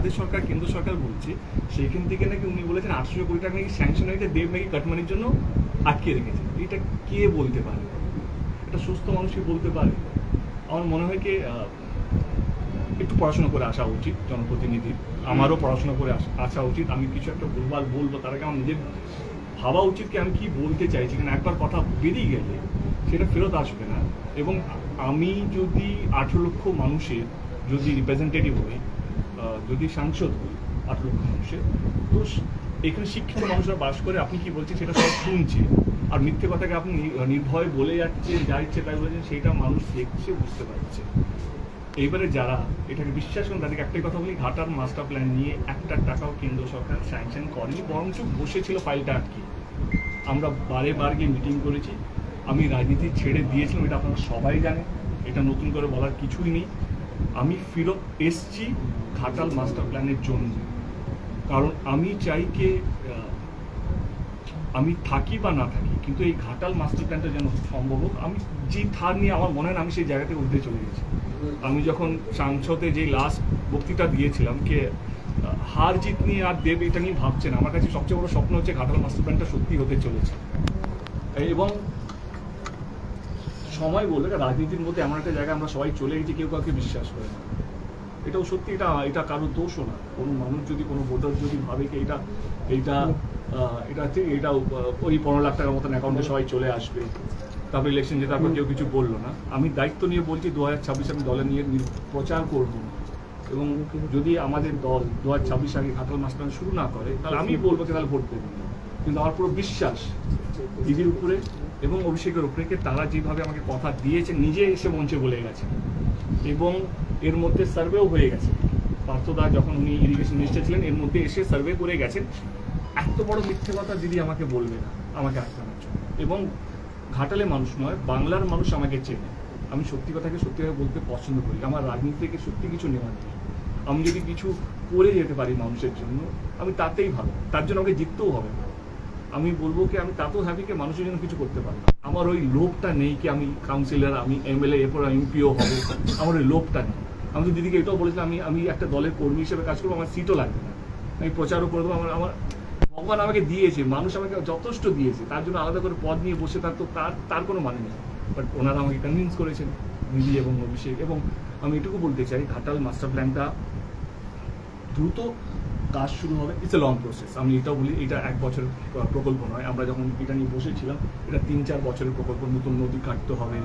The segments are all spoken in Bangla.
যাদের সরকার কেন্দ্র সরকার বলছে সেইখান থেকে নাকি উনি বলেছেন আটশো কোটি টাকা নাকি স্যাংশন হয়েছে দেব নাকি কাটমানির জন্য আটকে রেখেছে। এটা কে বলতে পারে? এটা সুস্থ মানুষই বলতে পারে। আমার মনে হয় কি একটু পড়াশোনা করে আসা উচিত জনপ্রতিনিধির আমারও পড়াশোনা করে আস- উচিত। আমি কিছু একটা ভুলভাল বলব তার আগে আমার নিজের ভাবা উচিত কি আমি কি বলতে চাইছি। কারণ একবার কথা বেরিয়ে গেলে সেটা ফেরত আসবে না। এবং আমি যদি আঠেরো লক্ষ মানুষের যদি রিপ্রেজেন্টেটিভ হই যদি সাংসদ হই আঠেরো লক্ষ মানুষের তো এখানে শিক্ষিত মানুষরা বাস করে, আপনি কি বলছেন সেটা সব শুনছে। আর মিথ্যে কথাকে আপনি নির্ভয়ে বলে যাচ্ছেন যা ইচ্ছে তাই বলেছেন সেইটা মানুষ দেখছে, বুঝতে পারছে। এইবারে যারা এটাকে বিশ্বাস করেন, তাদেরকে একটাই কথা বলি, ঘাটার মাস্টার প্ল্যান নিয়ে একটা টাকাও কেন্দ্র সরকার স্যাংশন করেনি, বরঞ্চ বসেছিল ফাইলটা আটকে। আমরা বারে বার গিয়ে মিটিং করেছি। আমি রাজনীতি ছেড়ে দিয়েছিলাম, এটা আপনারা সবাই জানেন। এটা নতুন করে বলার কিছুই নেই। আমি ফিরত এসছি ঘাটাল মাস্টার প্ল্যানের জন্য। কারণ আমি চাই কে আমি থাকি বা না থাকি, কিন্তু এই ঘাটাল মাস্টার প্ল্যানটা যেন সম্ভব হোক, আমি যে থার নিয়ে আমার মনে হয় আমি সেই জায়গাতে উঠতে চলে গেছি। আমি যখন সাংসদে যে লাস্ট বক্তৃতা দিয়েছিলাম কে হার জিত নিয়ে আর দেব এটা নিয়ে ভাবছেন আমার কাছে সবচেয়ে বড় স্বপ্ন হচ্ছে ঘাটাল মাস্টার প্ল্যানটা সত্যি হতে চলেছে। এবং সময় এটা রাজনীতির মধ্যে এমন একটা জায়গায় আমরা সবাই চলে গেছি, কেউ কাউকে বিশ্বাস করে না। এটাও সত্যি, এটা এটা কারও দোষও না। কোনো মানুষ যদি, কোনো ভোটার যদি ভাবে কি এটা এইটা এটা হচ্ছে এটা ওই পনেরো লাখ টাকার মতন অ্যাকাউন্টে সবাই চলে আসবে। তারপর ইলেকশন জেতার পর কেউ কিছু বলল না। আমি দায়িত্ব নিয়ে বলছি, দু হাজার ছাব্বিশে আমি দলে নিয়ে প্রচার করব। এবং যদি আমাদের দল দু হাজার ছাব্বিশ আগে ঘাটাল মাস্টার শুরু না করে, তাহলে আমি বলব যে তাহলে ভোট দেবেন। কিন্তু আমার পুরো বিশ্বাস দিদির উপরে এবং অভিষেকের উপরে তারা যেভাবে আমাকে কথা দিয়েছে, নিজে এসে মঞ্চে বলে গেছে। এবং এর মধ্যে সার্ভেও হয়ে গেছে। পার্থদা যখন উনি ইরিগেশন মিনিস্টার ছিলেন, এর মধ্যে এসে সার্ভে করে গেছেন। এত বড় মিথ্যে কথা দিদি আমাকে বলবে না, আমাকে আটকানোর জন্য। এবং ঘাটালে মানুষ নয়, বাংলার মানুষ আমাকে চেনে। আমি সত্যি কথাকে সত্যিভাবে বলতে পছন্দ করি। আমার রাজনীতি থেকে সত্যি কিছু নেওয়া নেই। আমি যদি কিছু করে যেতে পারি মানুষের জন্য, আমি তাতেই ভালো। তার জন্য আমাকে জিততেও হবে। আমি বলব কি, আমি তাতেও হ্যাপি কি মানুষের জন্য কিছু করতে পারব আমার ওই লোভটা নেই কি আমি কাউন্সিলর আমি এমএলএ এরপর এমপিও হব। আমার ওই লোভটা নেই। আমি তো দিদিকে এটাও বলেছিলাম, আমি আমি একটা দলের কর্মী হিসেবে কাজ করব, আমার সিটও লাগবে না। আমি প্রচারও করে দেবো, আমার আমার, ভগবান আমাকে দিয়েছে, মানুষ আমাকে যথেষ্ট দিয়েছে। তার জন্য আলাদা করে পদ নিয়ে বসে থাকতো তার তার কোনো মানে নেই। বাট ওনারা আমাকে কনভিন্স করেছেন, দিদি এবং অভিষেক। এবং আমি এটুকু বলতে চাই, ঘাটাল মাস্টার প্ল্যানটা দ্রুত কাজ শুরু হবে। ইটস এ লং প্রসেস আমি এটাও বলি এটা এক বছরের আহ, প্রকল্প নয়। আমরা যখন এটা নিয়ে বসেছিলাম এটা তিন চার বছরের প্রকল্প। নতুন নদী কাটতে হবে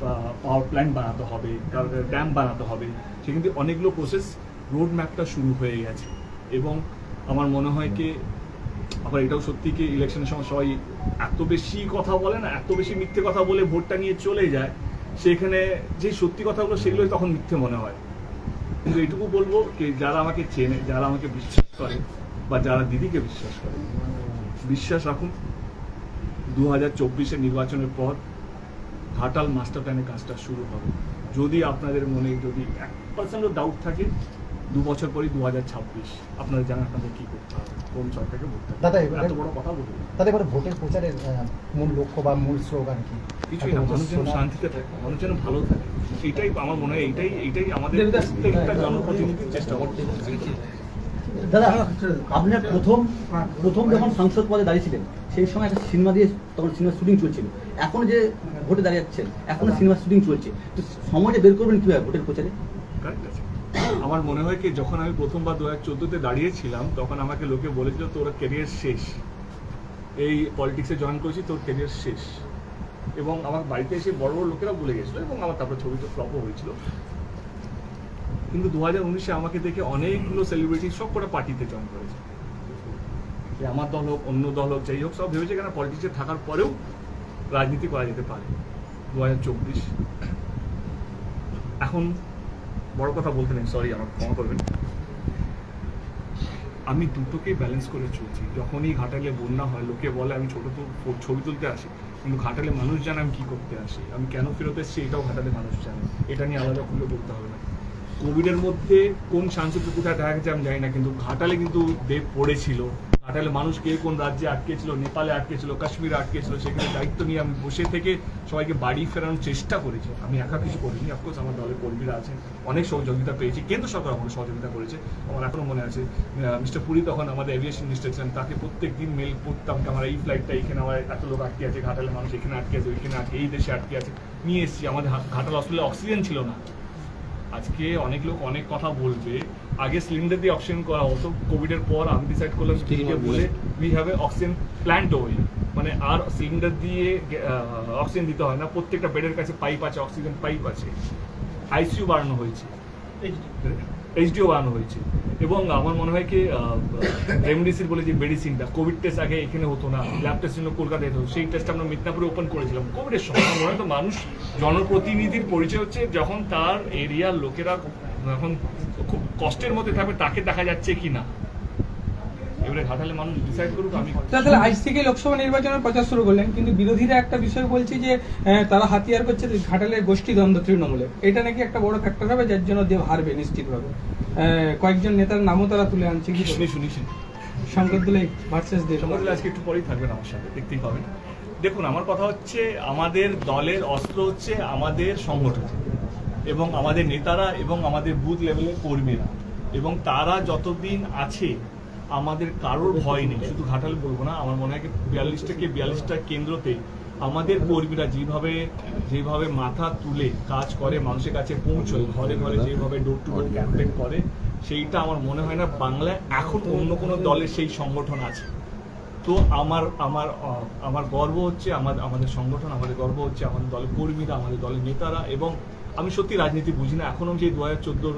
বা পাওয়ার প্ল্যান্ট বানাতে হবে ড্যাম বানাতে হবে। সেখান থেকে অনেকগুলো প্রসেস রোড ম্যাপটা শুরু হয়ে গেছে। এবং আমার মনে হয় কি আবার এটাও সত্যি কি ইলেকশনের সময় সবাই এত বেশি কথা বলে না এত বেশি মিথ্যে কথা বলে ভোটটা নিয়ে চলে যায় সেখানে যে সত্যি কথাগুলো সেগুলোই তখন মিথ্যে মনে হয়। কিন্তু এইটুকু বলব যে যারা আমাকে চেনে, যারা আমাকে বিশ্বাস করে বা যারা দিদিকে বিশ্বাস করে, বিশ্বাস রাখুন দু হাজার চব্বিশের নির্বাচনের পর ঘাটাল মাস্টার প্ল্যানের কাজটা শুরু হবে। যদি আপনাদের মনে যদি এক পার্সেন্টও ডাউট থাকে দু বছর পরই দু হাজার ছাব্বিশ। আপনারা জানেন আপনাদের কী করতে হবে কোন সরকারকে ভোট দাদা। এবারে- এত বড় কথা বলব না। তাহলে এবারে ভোটের প্রচারের মূল লক্ষ্য বা মূল স্লোগান কি? কিছুই না মানুষ যেন শান্তিতে থাকে মানুষ যেন ভালো থাকে। এটাই আমার মনে হয় এইটাই এইটাই আমাদের প্রত্যেকটা জনপ্রতিনিধির চেষ্টা। করতে দাদা আপনার প্রথম প্রথম যখন সাংসদ পদে দাঁড়িয়েছিলেন সেই সময় একটা সিনেমা দিয়ে তখন সিনেমা শুটিং চলছিল। এখন যে ভোটে দাঁড়িয়ে যাচ্ছেন এখনও সিনেমা শুটিং চলছে। তো সময়টা বের করবেন কীভাবে ভোটের প্রচারে? কারেক্ট আছে। আমার মনে হয় কি, যখন আমি প্রথমবার দু হাজার চোদ্দোতে দাঁড়িয়েছিলাম, তখন আমাকে লোকে বলেছিল, তোর ক্যারিয়ার শেষ। এই পলিটিক্সে জয়েন করেছি, তোর ক্যারিয়ার শেষ। এবং আমার বাড়িতে এসে বড় বড় লোকেরা বলে গেছিল এবং আমার তারপরে ছবি তো ফ্লপও হয়েছিল। কিন্তু দু হাজার উনিশে আমাকে দেখে অনেকগুলো সেলিব্রিটি সব করে পার্টিতে জয়েন করেছে। যে আমার দল হোক, অন্য দল হোক, যাই হোক, সব ভেবেছে কেন পলিটিক্সে থাকার পরেও রাজনীতি করা যেতে পারে। দু হাজার চব্বিশ। এখন বড় কথা বলতে নেই সরি আমার ক্ষমা করবেন। আমি দুটোকেই ব্যালেন্স করে চলছি। যখনই ঘাটালে বন্যা হয়, লোকে বলে, আমি ছোট তো ছবি তুলতে আসি, কিন্তু ঘাটালে মানুষ জানে আমি কী করতে আসি। আমি কেন ফেরত এসেছি, এটাও ঘাটালে মানুষ জানে। এটা নিয়ে আলাদা খুলে বলতে হবে না। কোভিডের মধ্যে কোন সাংসদকে কোথায় দেখা গেছে আমি জানি না, কিন্তু ঘাটালে কিন্তু দেব পড়েছিল। ঘাটালে মানুষ কে কোন রাজ্যে আটকে ছিল নেপালে আটকে ছিল কাশ্মীরে আটকে ছিল সেখানে দায়িত্ব নিয়ে আমি বসে থেকে সবাইকে বাড়ি ফেরানোর চেষ্টা করেছি। আমি একা কিছু করিনি অফকোর্স আমার দলের কর্মীরা আছেন, অনেক সহযোগিতা পেয়েছি, কেন্দ্র সরকার আমাকে সহযোগিতা করেছে, আমার এখনও মনে আছে মিস্টার পুরী তখন আমাদের এভিয়েশন মিনিস্টার ছিলেন, তাকে প্রত্যেক দিন মেল করতাম যে আমার এই ফ্লাইটটা এখানে আমার এত লোক আটকে আছে, ঘাটালে মানুষ এখানে আটকে আছে, ওইখানে আটকে এই দেশে আটকে আছে, নিয়ে এসেছি। আমাদের ঘাটাল হসপিটালে অক্সিজেন ছিল না। আজকে অনেক লোক অনেক কথা বলবে আগে সিলিন্ডার দিয়ে অক্সিজেন করা হতো কোভিডের পর আমি ডিসাইড করলাম দিদিকে বলে we have a oxygen plant ওই মানে আর সিলিন্ডার দিয়ে অক্সিজেন দিতে হয় না প্রত্যেকটা বেডের কাছে পাইপ আছে অক্সিজেন পাইপ আছে। আইসিইউ বাড়ানো হয়েছে। এইচডিও বাড়ানো হয়েছে। এবং আমার মনে হয় কি রেমডিসির বলে যে মেডিসিনটা কোভিড টেস্ট আগে এখানে হতো না ল্যাব টেস্ট জন্য কলকাতায় হতো সেই টেস্ট আমরা মিদনাপুরে ওপেন করেছিলাম। কোভিডের সময় আমার মনে হয় তো মানুষ জনপ্রতিনিধির পরিচয় হচ্ছে যখন তার এরিয়ার লোকেরা যখন খুব কষ্টের মধ্যে থাকবে তাকে দেখা যাচ্ছে কি না? এবারে ঘাটালে মানুষ ডিসাইড করুক আমি তাহলে আজ থেকে লোকসভা নির্বাচনের প্রচার শুরু করলেন কিন্তু বিরোধীরা একটা বিষয় বলছে যে তারা হাতিয়ার করছে ঘাটালের গোষ্ঠী দ্বন্দ্ব তৃণমূলে। এটা নাকি একটা বড় ফ্যাক্টর হবে যার জন্য দেব হারবে নিশ্চিতভাবে। কয়েকজন নেতার নামও তারা তুলে আনছে কি শুনি শুনি শুনি। শঙ্কর দোলে ভার্সেস দেব সম্পর্কে আজকে একটু পরেই থাকবেন আমার সাথে দেখতেই পাবেন দেখুন আমার কথা হচ্ছে আমাদের দলের অস্ত্র হচ্ছে আমাদের সংগঠন। এবং আমাদের নেতারা এবং আমাদের বুথ লেভেলের কর্মীরা। এবং তারা যতদিন আছে, আমাদের কারোর ভয় নেই। শুধু ঘাটাল বলব না, আমার মনে হয় বিয়াল্লিশটা কে বিয়াল্লিশটা কেন্দ্রতে আমাদের কর্মীরা যেভাবে যেভাবে মাথা তুলে কাজ করে, মানুষের কাছে পৌঁছয়, ঘরে ঘরে যেভাবে ডোর টু ডোর ক্যাম্পেইন করে, সেইটা আমার মনে হয় না বাংলায় এখন অন্য কোনো দলের সেই সংগঠন আছে। তো আমার আমার আমার গর্ব হচ্ছে আমাদের আমাদের সংগঠন, আমাদের গর্ব হচ্ছে আমাদের দলের কর্মীরা, আমাদের দলের নেতারা এবং আমি সত্যি রাজনীতি বুঝি না। এখনও যে দু হাজার চোদ্দোর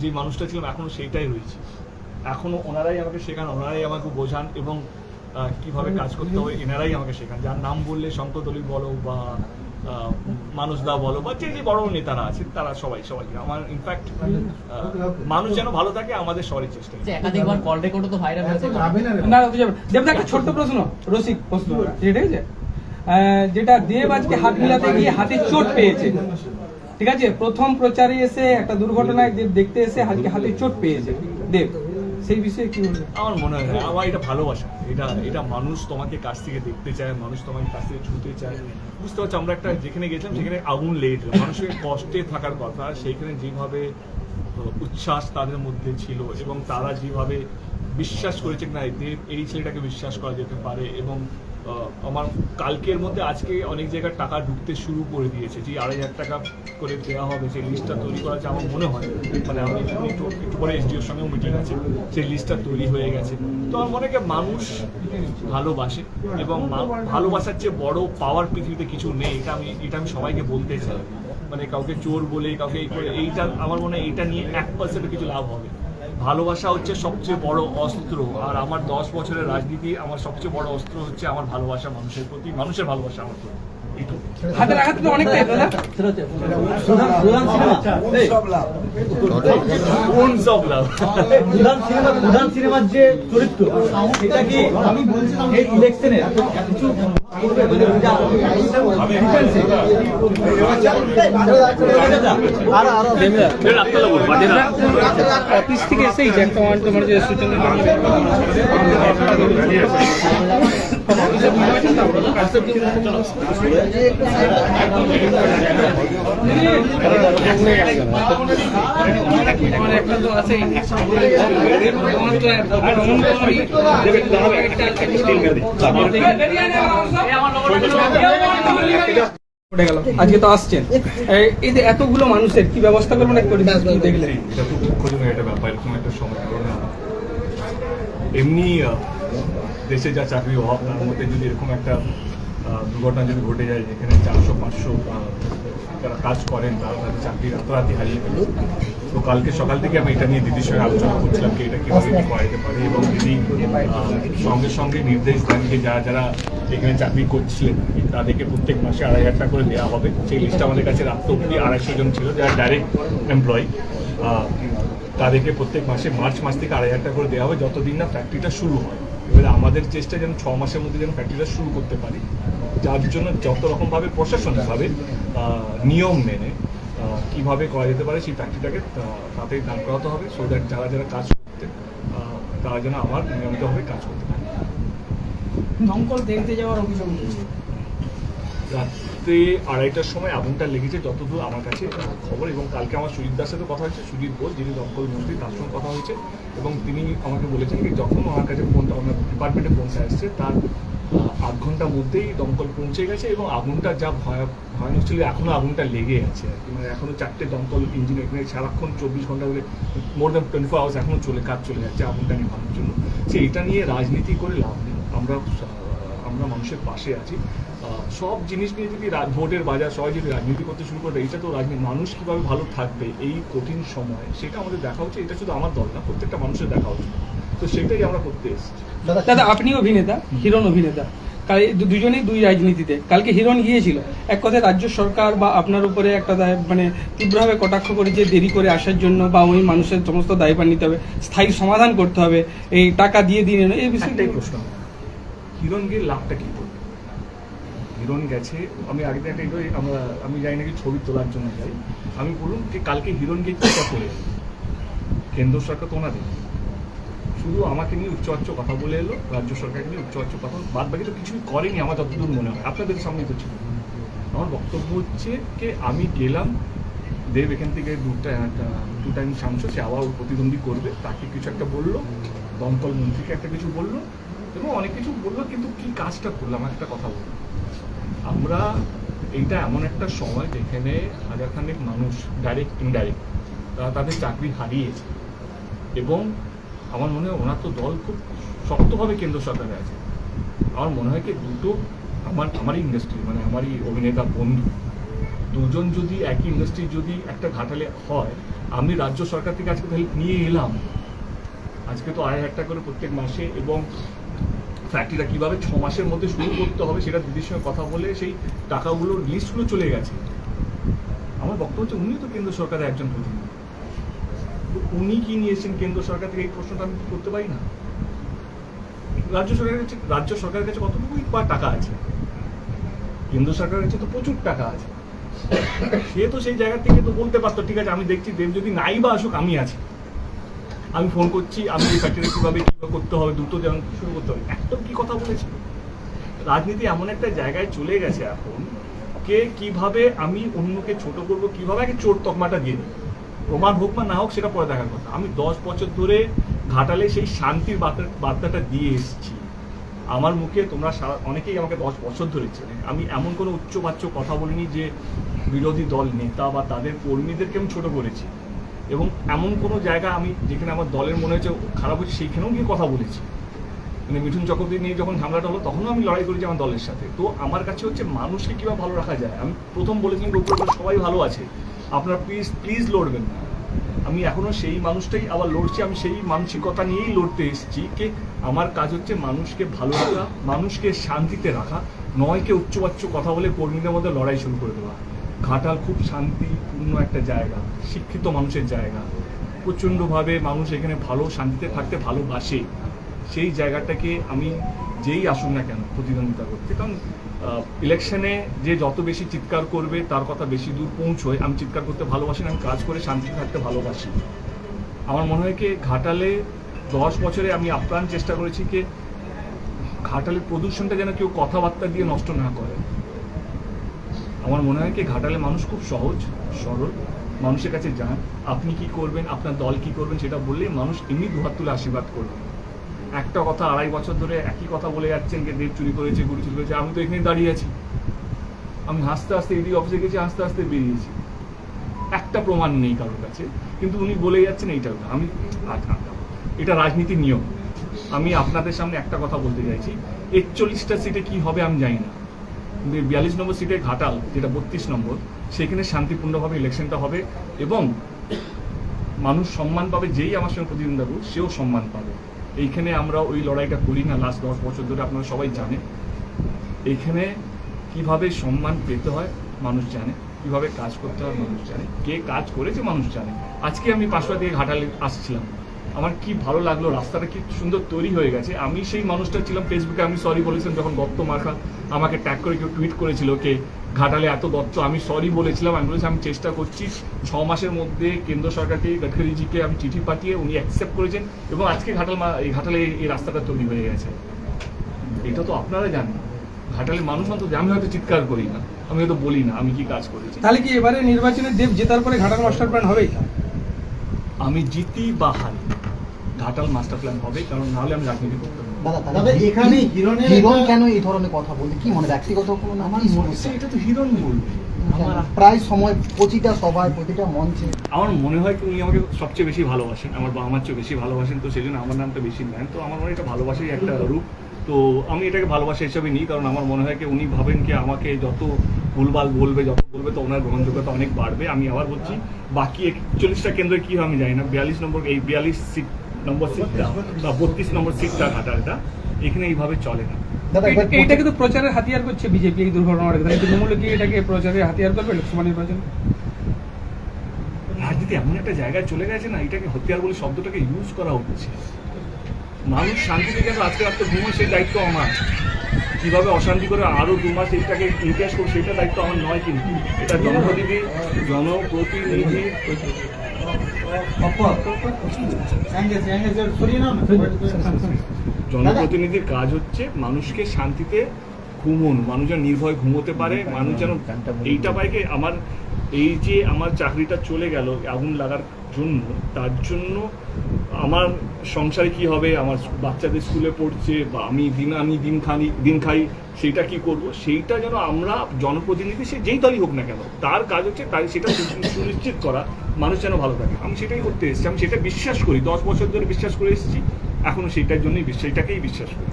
যে মানুষটা ছিলাম এখনও সেইটাই রয়েছে। এখনও ওনারাই আমাকে শেখান ওনারাই আমাকে বোঝান এবং কীভাবে কাজ করতে হবে এনারাই আমাকে শেখান। যার নাম বললে শঙ্কর দলি বলো বা মানুষ দা বলো বা যে যে বড় নেতারা আছেন তারা সবাই সবাই আমার ইনফ্যাক্ট মানুষ যেন ভালো থাকে আমাদের সবারই চেষ্টা যে একাধিকবার কল রেকর্ডও তো ভাইরাল হয়েছে। না দেবদা একটা ছোট্ট প্রশ্ন রসিক প্রশ্ন। ঠিক আছে? যেটা দেব আজকে হাত মিলাতে গিয়ে হাতে চোট পেয়েছে। ঠিক আছে? প্রথম প্রচারে এসে একটা দুর্ঘটনায় দেব দেখতে এসে আজকে হাতে চোট পেয়েছে। দেব, সেই বিষয়ে কি আমার মনে হয় আমার এটা ভালোবাসা। এটা এটা মানুষ তোমাকে কাছ থেকে দেখতে চায়, মানুষ তোমাকে কাছ থেকে ছুঁতে চায়। বুঝতে পারছ, আমরা একটা যেখানে গেছিলাম, সেখানে আগুন লেট মানুষের কষ্টে থাকার কথা, সেইখানে যেভাবে উচ্ছ্বাস তাদের মধ্যে ছিল এবং তারা যেভাবে বিশ্বাস করেছে না দেব, এই ছেলেটাকে বিশ্বাস করা যেতে পারে এবং আমার কালকের মধ্যে আজকে অনেক জায়গায় টাকা ঢুকতে শুরু করে দিয়েছে। যে আড়াই হাজার টাকা করে দেওয়া হবে সেই লিস্টটা তৈরি করা আমার মনে হয়। মানে আমি একটু একটু পরে এসডিওর সঙ্গেও মিটিং আছে, সেই লিস্টটা তৈরি হয়ে গেছে। তো আমার মনে হয় মানুষ ভালোবাসে এবং ভালোবাসার চেয়ে বড় পাওয়ার পৃথিবীতে কিছু নেই। এটা আমি এটা আমি সবাইকে বলতে চাই। মানে কাউকে চোর বলে, কাউকে এই করে, এইটা, আমার মনে হয় এইটা নিয়ে এক পার্সেন্ট কিছু লাভ হবে। ভালোবাসা হচ্ছে সবচেয়ে বড় অস্ত্র। আর আমার দশ বছরের রাজনীতি আমার সবচেয়ে বড় অস্ত্র হচ্ছে আমার ভালোবাসা মানুষের প্রতি, মানুষের ভালোবাসা আমার প্রতি। হাতের আঘাত তো অনেকটাই দাদা। প্রধান প্রধান সিনেমা। এই, কোন সব লাভ? প্রধান সিনেমার যে চরিত্র এটা কি আমি বলছিলাম এই ইলেকশনের কিছু করবে যা ডিফেন্সে অফিস থেকে এসেই যে একটা তোমার যে সূচনা আজকে তো আসছেন। এই- যে এতগুলো মানুষের কি ব্যবস্থা করবেন দেখলেন এমনি দেশে যা চাকরি অভাব তার মধ্যে যদি এরকম একটা দুর্ঘটনা যদি ঘটে যায়, যেখানে চারশো, পাঁচশো যারা কাজ করেন, তারা তাদের চাকরি রাতারাতি হারিয়ে ফেলে তো কালকে সকাল থেকে আমি এটা নিয়ে দিদির সঙ্গে আলোচনা করছিলাম কি এটা কীভাবে করা যেতে পারে এবং দিদি সঙ্গে সঙ্গে নির্দেশ দেন যে যারা যারা এখানে চাকরি করছিলেন, তাদেরকে প্রত্যেক মাসে আড়াই হাজার টাকা করে দেওয়া হবে। সেই লিস্টটা আমাদের কাছে রাখতে অব্দি আড়াইশো জন ছিল যারা ডাইরেক্ট এমপ্লয়ি তাদেরকে প্রত্যেক মাসে মার্চ মাস থেকে আড়াই হাজার টাকা করে দেওয়া হবে, যতদিন না ফ্যাক্টরিটা শুরু হয়। এবারে আমাদের চেষ্টা যেন ছ মাসের মধ্যে যেন ফ্যাক্টরিটা শুরু করতে পারি। যার জন্য যত রকমভাবে প্রশাসনিকভাবে নিয়ম মেনে কীভাবে করা যেতে পারে সেই ফ্যাক্টরিটাকে তাতে তাড়াতাড়ি দাঁড় করাতে হবে সো দ্যাট যারা যারা কাজ করতে তারা যেন আমার নিয়মিতভাবে কাজ করতে পারে। দমকল দেখতে যাওয়ার অভিযোগ উঠেছে। রাত্রে আড়াইটার সময় আগুনটা লেগেছে, যতদূর আমার কাছে খবর, এবং কালকে আমার সুজিত দাসের সাথে কথা হয়েছে, সুজিত বোস, যিনি দমকল মন্ত্রী, তার সঙ্গে কথা হয়েছে, এবং তিনি আমাকে বলেছেন যে যখন আমার কাছে ফোনটা আমার ডিপার্টমেন্টে ফোনটা এসছে, তার আধ ঘণ্টার মধ্যেই দমকল পৌঁছে গেছে, এবং আগুনটা যা ভয়, ভয়ানক ছিল এখনও আগুনটা লেগে আছে আর কি। মানে এখনও চারটে দমকল ইঞ্জিন এখানে সারাক্ষণ চব্বিশ ঘণ্টা ধরে more than twenty four hours এখনও চলে, কাজ চলে যাচ্ছে আগুনটা নেভানোর জন্য। সে এটা নিয়ে রাজনীতি করে লাভ নেই। আমরা আমরা মানুষের পাশে আছি। সব জিনিস নিয়ে যদি ভোটের বাজার সবাই যদি রাজনীতি করতে শুরু করে এটা তো রাজনীতি মানুষ কীভাবে ভালো থাকবে এই কঠিন সময়ে সেটা আমাদের দেখা উচিত এটা শুধু আমার দল না প্রত্যেকটা মানুষের দেখা উচিত। তো সেটাই আমরা করতে এসেছি। দাদা আপনি অভিনেতা হিরণ অভিনেতা। কাল দু- দুজনেই দুই রাজনীতিতে। কালকে হিরণ গিয়েছিল। এক কথায় রাজ্য সরকার বা আপনার উপরে একটা দায়- মানে তীব্রভাবে কটাক্ষ করেছে দেরি করে আসার জন্য বা ওই মানুষের সমস্ত দায়ভার নিতে হবে স্থায়ী সমাধান করতে হবে এই টাকা দিয়ে দিন এই বিষয়টাই প্রশ্ন হিরণ গিয়ে লাভটা কি? হিরণ গেছে। আমি আগে একটা এটাই আমরা, আমি যাই নাকি ছবি তোলার জন্য যাই। আমি বলুন যে কালকে হিরণ গিয়ে কী করে কেন্দ্র সরকার তো ওনাদের। শুধু আমাকে নিয়ে উচ্চ কথা বলে এলো, রাজ্য সরকারকে নিয়ে উচ্চ কথা বাদ বাকি তো কিছুই করেনি আমার যতদূর মনে হয়। আপনাদের সামনেই তো ছিল। আমার বক্তব্য হচ্ছে যে আমি গেলাম, দেব এখান থেকে দুটা টু টাইম সাংসদ সে আবার প্রতিদ্বন্দ্বী করবে। তাকে কিছু একটা বলল, দমকল মন্ত্রীকে একটা কিছু বলল, এবং অনেক কিছু বলল, কিন্তু কি কাজটা করলাম একটা কথা বলব আমরা এইটা এমন একটা সময় যেখানে হাজারখানেক মানুষ ডাইরেক্ট ইনডাইরেক্ট তারা তাদের চাকরি হারিয়েছে এবং আমার মনে হয় ওনার তো দল খুব শক্তভাবে কেন্দ্র সরকারে আছে। আমার মনে হয় কি দুটো আমার, আমারই ইন্ডাস্ট্রি মানে আমারই অভিনেতা বন্ধু, দুজন যদি একই ইন্ডাস্ট্রি যদি একটা ঘাটালে হয়, আমি রাজ্য সরকার থেকে আজকে তাহলে নিয়ে এলাম। আজকে তো আড়াই হাজার টাকা করে প্রত্যেক মাসে এবং ফ্যাক্টরিটা কীভাবে ছ মাসের মধ্যে শুরু করতে হবে সেটা দিদির সঙ্গে কথা বলে সেই টাকাগুলোর লিস্টগুলো চলে গেছে। আমার বক্তব্য হচ্ছে উনি তো কেন্দ্র সরকারের একজন প্রতিনিধি। উনি কি নিয়েছেন কেন্দ্র সরকার থেকে এই প্রশ্নটা আমি করতে পারি না? রাজ্য সরকারের কাছে, রাজ্য সরকারের কাছে কতটুকুই বা টাকা আছে? কেন্দ্র সরকারের কাছে তো প্রচুর টাকা আছে। সে তো সেই জায়গা থেকে তো বলতে পারতো, ঠিক আছে, আমি দেখছি দেব, যদি নাই বা আসুক, আমি আছি। আমি ফোন করছি, আমি এই ফ্যাক্টরি কীভাবে কীভাবে করতে হবে দ্রুত যেমন শুরু করতে হবে। একদম কি কথা বলেছি? রাজনীতি এমন একটা জায়গায় চলে গেছে এখন, কে কীভাবে আমি অন্যকে ছোট করব, কীভাবে আগে চোর তকমাটা দিয়ে দিই প্রমাণ হোক বা না হোক, সেটা পরে দেখার কথা। আমি দশ বছর ধরে ঘাটালে সেই শান্তির বার্তা- বার্তাটা দিয়ে এসেছি। আমার মুখে তোমরা অনেকেই আমাকে দশ বছর ধরে চেনে। আমি এমন কোনো উচ্চবাচ্য কথা বলিনি যে বিরোধী দল, নেতা বা তাদের কর্মীদেরকে আমি ছোট করেছি। এবং এমন কোনো জায়গা আমি যেখানে আমার দলের মনে হচ্ছে খারাপ হচ্ছে সেইখানেও গিয়ে কথা বলেছি। মানে মিঠুন চক্রবর্তী নিয়ে যখন ঝামেলাটা হলো, তখনও আমি লড়াই করেছি আমার দলের সাথে। তো আমার কাছে হচ্ছে মানুষকে কীভাবে ভালো রাখা যায়? আমি প্রথম বলেছিলাম উপরে সবাই ভালো আছে। আপনারা প্লিজ প্লিজ লড়বেন না। আমি এখনও সেই মানুষটাই আবার লড়ছি, আমি সেই মানসিকতা নিয়েই লড়তে এসেছি যে আমার কাজ হচ্ছে মানুষকে ভালো রাখা, মানুষকে শান্তিতে রাখা, নয়কে উচ্চবাচ্য কথা বলে কর্মীদের মধ্যে লড়াই শুরু করে দেওয়া। ঘাটাল খুব শান্তিপূর্ণ একটা জায়গা, শিক্ষিত মানুষের জায়গা। প্রচণ্ডভাবে মানুষ এখানে ভালো শান্তিতে থাকতে ভালোবাসে। সেই জায়গাটাকে আমি যেই আসুন না কেন প্রতিদ্বন্দ্বিতা করতে। কারণ ইলেকশনে যে যত বেশি চিৎকার করবে, তার কথা বেশি দূর পৌঁছয়। আমি চিৎকার করতে ভালোবাসি না, আমি কাজ করে শান্তি থাকতে ভালোবাসি। আমার মনে হয় কি, ঘাটালে দশ বছরে আমি আপ্রাণ চেষ্টা করেছি কি, ঘাটালের প্রদূষণটা যেন কেউ কথাবার্তা দিয়ে নষ্ট না করে। আমার মনে হয় কি, ঘাটালে মানুষ খুব সহজ, সরল। মানুষের কাছে যান, আপনি কি করবেন, আপনার দল কি করবেন সেটা বললে মানুষ এমনি দুহাত তুলে আশীর্বাদ করবে। একটা কথা আড়াই বছর ধরে একই কথা বলে যাচ্ছেন যে, দেব চুরি করেছে, গুরু চুরি করেছে, আমি তো এখানে দাঁড়িয়ে আছি। আমি হাসতে হাসতে এদিকে অফিসে গেছি, হাসতে হাসতে বেরিয়েছি। একটা প্রমাণ নেই কারোর কাছে, কিন্তু উনি বলে যাচ্ছেন এইটা আমি এটা রাজনীতির নিয়ম। আমি আপনাদের সামনে একটা কথা বলতে চাইছি, একচল্লিশটা সিটে কি হবে আমি জানি না। বিয়াল্লিশ নম্বর সিটে ঘাটাল, যেটা বত্রিশ নম্বর, সেখানে শান্তিপূর্ণভাবে ইলেকশনটা হবে এবং মানুষ সম্মান পাবে, যেই আমার সঙ্গে প্রতিদ্বন্দ্বিতা করুক সেও সম্মান পাবে। এইখানে আমরা ওই লড়াইটা করি না লাস্ট দশ বছর ধরে আপনারা সবাই জানেন। এইখানে কীভাবে সম্মান পেতে হয়, মানুষ জানে। কীভাবে কাজ করতে হয়, মানুষ জানে। কে কাজ করেছে, মানুষ জানে। আজকে আমি পাশবা দিয়ে ঘাটালে আসছিলাম। আমার কি ভালো লাগল, রাস্তাটা কি সুন্দর তৈরি হয়ে গেছে। আমি সেই মানুষটা ছিলাম ফেসবুকে আমি সরি বলেছিলাম যখন দত্ত মার্কা আমাকে ট্যাগ করে কেউ টুইট করেছিল কে ঘাটালে এত দত্ত আমি সরি বলেছিলাম, আমি বলেছি আমি চেষ্টা করছি ছ মাসের মধ্যে কেন্দ্র সরকারকে গডকারিজিকে আমি চিঠি পাঠিয়ে উনি অ্যাকসেপ্ট করেছেন এবং আজকে ঘাটাল এই ঘাটালে এই রাস্তাটা তৈরি হয়ে গেছে। এটা তো আপনারা জানেন। ঘাটালের মানুষ অন্তত আমি হয়তো চিৎকার করি না। আমি হয়তো বলি না আমি কি কাজ করেছি। তাহলে কি এবারে নির্বাচনে দেব জেতার পরে ঘাটাল মাস্টার প্ল্যান হবেই? আমি জিতি বা হারি। ঘাটাল মাস্টার প্ল্যান হবে কারণ নাহলে আমি রাজনীতি করতে দাদা এখানে হিরণের হিরণ কেন এই ধরনের কথা বলতে কি মনে ব্যক্তিগত কোনো আমার মনে এটা তো হিরণ বলবে। প্রায় সময় প্রতিটা সভায় প্রতিটা মঞ্চে। আমার মনে হয় উনি আমাকে সবচেয়ে বেশি ভালোবাসেন। আমার বাবা মার চেয়ে বেশি ভালোবাসেন তো সেই জন্য আমার নামটা বেশি নেন। তো আমার মনে হয় এটা ভালোবাসাই একটা রূপ। তো আমি এটাকে ভালোবাসা হিসাবে নিই কারণ আমার মনে হয় কি উনি ভাবেন কি আমাকে যত ভুলভাল বলবে যত বলবে তো ওনার গ্রহণযোগ্যতা অনেক বাড়বে। আমি আবার বলছি বাকি একচল্লিশটা কেন্দ্রে কি হয় আমি জানি না। বিয়াল্লিশ নম্বর এই বিয়াল্লিশ সিট নম্বর সিটটা বা বত্রিশ নম্বর সিটটা ঘাটালটা এখানে এইভাবে চলে না। এই- কিন্তু প্রচারের হাতিয়ার করছে বিজেপি এই দুর্ঘটনাটা তৃণমূল কি এটাকে প্রচারের হাতিয়ার করবে? লোকসভা নির্বাচনে? রাজনীতি এমন একটা জায়গায় চলে গেছে না এটাকে হতিয়ার বলে শব্দটাকে ইউজ করা হচ্ছে। মানুষ শান্তিতে যেন আজকে রাত্রে ঘুমোয় সেই দায়িত্ব আমার। কীভাবে অশান্তি করে আরও দু মাস এটাকে ইতিহাস করব সেটা দায়িত্ব আমার নয় কিন্তু। এটা জনপ্রতিনিধি জনপ্রতিনিধি। জনপ্রতিনিধির কাজ হচ্ছে মানুষকে শান্তিতে ঘুমোনো মানুষ যেন নির্ভয় ঘুমোতে পারে মানুষ যেন এইটা পায় কি আমার এই যে আমার চাকরিটা চলে গেল আগুন লাগার জন্য তার জন্য আমার সংসারে কি হবে? আমার বাচ্চাদের স্কুলে পড়ছে বা আমি দিন আমি দিন খানি দিন খাই সেইটা কি করব? সেইটা যেন আমরা জনপ্রতিনিধি সে যেই দলই হোক না কেন তার কাজ হচ্ছে তাই সেটা সুনিশ্চিত করা মানুষ যেন ভালো থাকে। আমি সেটাই করতে এসেছি আমি সেটা বিশ্বাস করি। দশ বছর ধরে বিশ্বাস করে এসেছি এখনও সেইটার জন্যই বিশ্বাস- সেইটাকেই বিশ্বাস করি।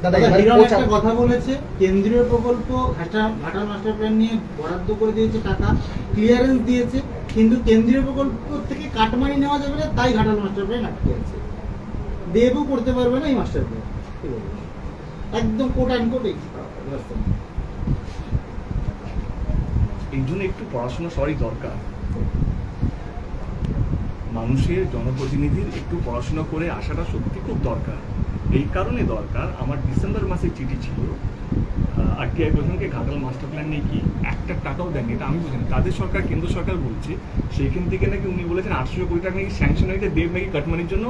একটা কথা বলেছে কেন্দ্রীয় প্রকল্প ঘাটা ঘাটাল মাস্টার প্ল্যান নিয়ে বরাদ্দ করে দিয়েছে টাকা ক্লিয়ারেন্স দিয়েছে কিন্তু কেন্দ্রীয় প্রকল্প থেকে কাটমানি নেওয়া যাবে না তাই ঘাটাল মাস্টার প্ল্যান আটকে আছে। দেবও করতে পারবে না, এই মাস্টার প্ল্যান একদম কোট অ্যান্ড কোট এই জন্য একটু পড়াশোনা সবারই দরকার। মানুষের জনপ্রতিনিধির একটু পড়াশোনা করে আসাটা সত্যি খুব দরকার। এই কারণে দরকার, আমার ডিসেম্বর মাসে চিঠি ছিল। আরটিআই প্রধানকে ঘাটাল মাস্টার প্ল্যান নিয়ে কি একটা টাকাও দেননি, এটা আমি বুঝি না তাদের সরকার, কেন্দ্র সরকার বলছে, সেইখান থেকে নাকি উনি বলেছেন আটশো কোটি টাকা নাকি স্যাংশন হয়েছে, দেব নাকি কাটমানির জন্য?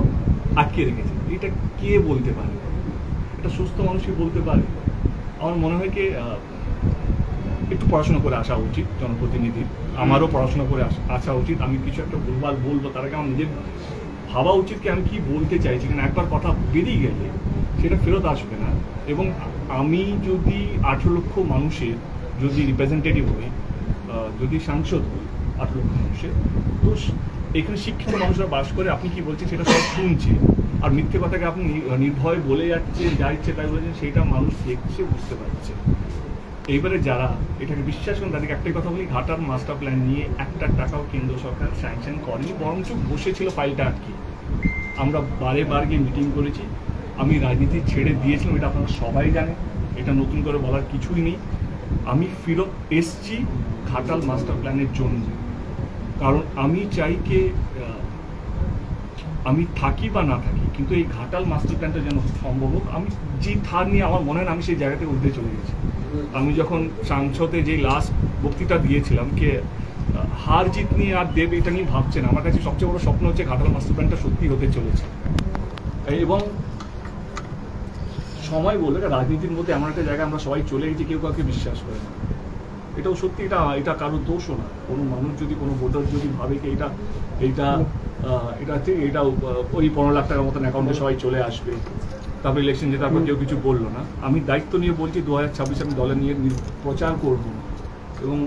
আটকে রেখেছে। এটা কে বলতে পারে? এটা সুস্থ মানুষই বলতে পারে? আমার মনে হয় কি একটু পড়াশোনা করে আসা উচিত জনপ্রতিনিধি। আমারও পড়াশোনা করে আসা উচিত। আমি কিছু একটা ভুলভাল বলব তার আগে আমার নিজের ভাবা উচিত কি আমি কি বলতে চাইছি। কারণ একবার কথা বেরিয়ে গেলে সেটা ফেরত আসবে না। এবং আমি যদি আঠেরো লক্ষ মানুষের যদি রিপ্রেজেন্টেটিভ হই যদি সাংসদ হই আঠেরো লক্ষ মানুষের তো এখানে শিক্ষিত মানুষরা বাস করে, আপনি কি বলছেন সেটা সব শুনছে। আর মিথ্যে কথাকে আপনি নির্ভয় বলে যাচ্ছেন, যা ইচ্ছে তাই বলেছেন, সেটা মানুষ দেখছে, বুঝতে পারছে। এইবারে যারা এটাকে বিশ্বাস করেন, তাদেরকে একটাই কথা বলি, ঘাটার মাস্টার প্ল্যান নিয়ে একটা টাকাও কেন্দ্র সরকার স্যাংশন করেনি, বরঞ্চ বসেছিল ফাইলটা আটকে। আমরা বারে বার গিয়ে মিটিং করেছি। আমি রাজনীতি ছেড়ে দিয়েছিলাম, এটা আপনারা সবাই জানেন, এটা নতুন করে বলার কিছুই নেই। আমি ফিরত এসছি ঘাটাল মাস্টার প্ল্যানের জন্য। কারণ আমি চাই কে আমি থাকি বা না থাকি, কিন্তু এই ঘাটাল মাস্টার প্ল্যানটা যেন সম্ভব হোক, আমি যে থার নিয়ে আমার মনে হয় আমি সেই জায়গাতে উঠতে চলে গেছি। আমি যখন সাংসদে যে লাস্ট বক্তৃতা দিয়েছিলাম কে হার জিত নিয়ে আর দেব এটা নিয়ে ভাবছেন, আমার কাছে সবচেয়ে বড় স্বপ্ন হচ্ছে ঘাটাল মাস্টার প্ল্যানটা সত্যি হতে চলেছে। এবং সময় বলে রাজনীতির মধ্যে এমন একটা জায়গায় আমরা সবাই চলে গেছি, কেউ কাউকে বিশ্বাস করে না। এটাও সত্যি এটা এটা কারোর দোষও না। কোনো মানুষ যদি কোনো ভোটার যদি ভাবে কি এটা এইটা এটা এটা ওই পনেরো লাখ টাকার মতন অ্যাকাউন্টে সবাই চলে আসবে তারপর ইলেকশন জেতার পর কেউ কিছু বলল না। আমি দায়িত্ব নিয়ে বলছি দু হাজার ছাব্বিশে আমি দলে নিয়ে প্রচার করব। এবং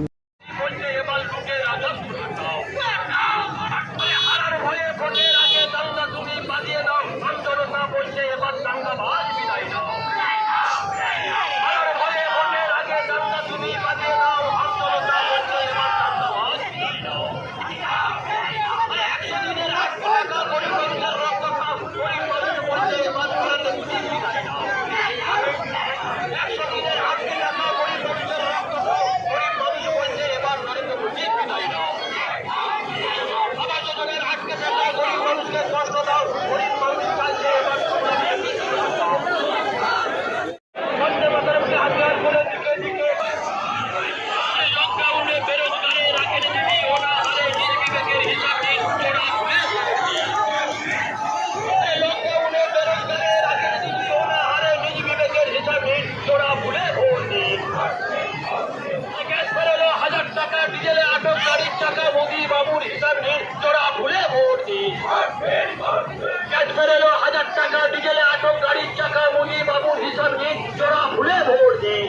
ফেরেলো হাজার টাকা ডিজেলে আটক গাড়ির চাকা মুজি বাবুর হিসাব নিয়ে চোরা ভুলে ভোট দিন।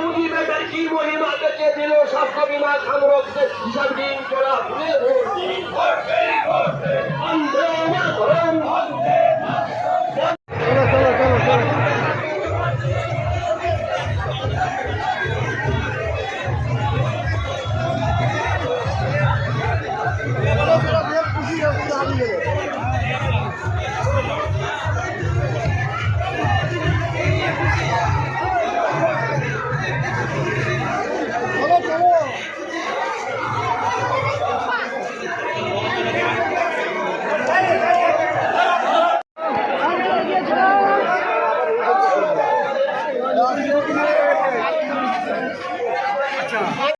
মুজি বেটার কি মহিমা বেঁচে দিল স্বাস্থ্য বিমা খামরক হিসাব দিন। চোরা ভুলে ভোট দিন।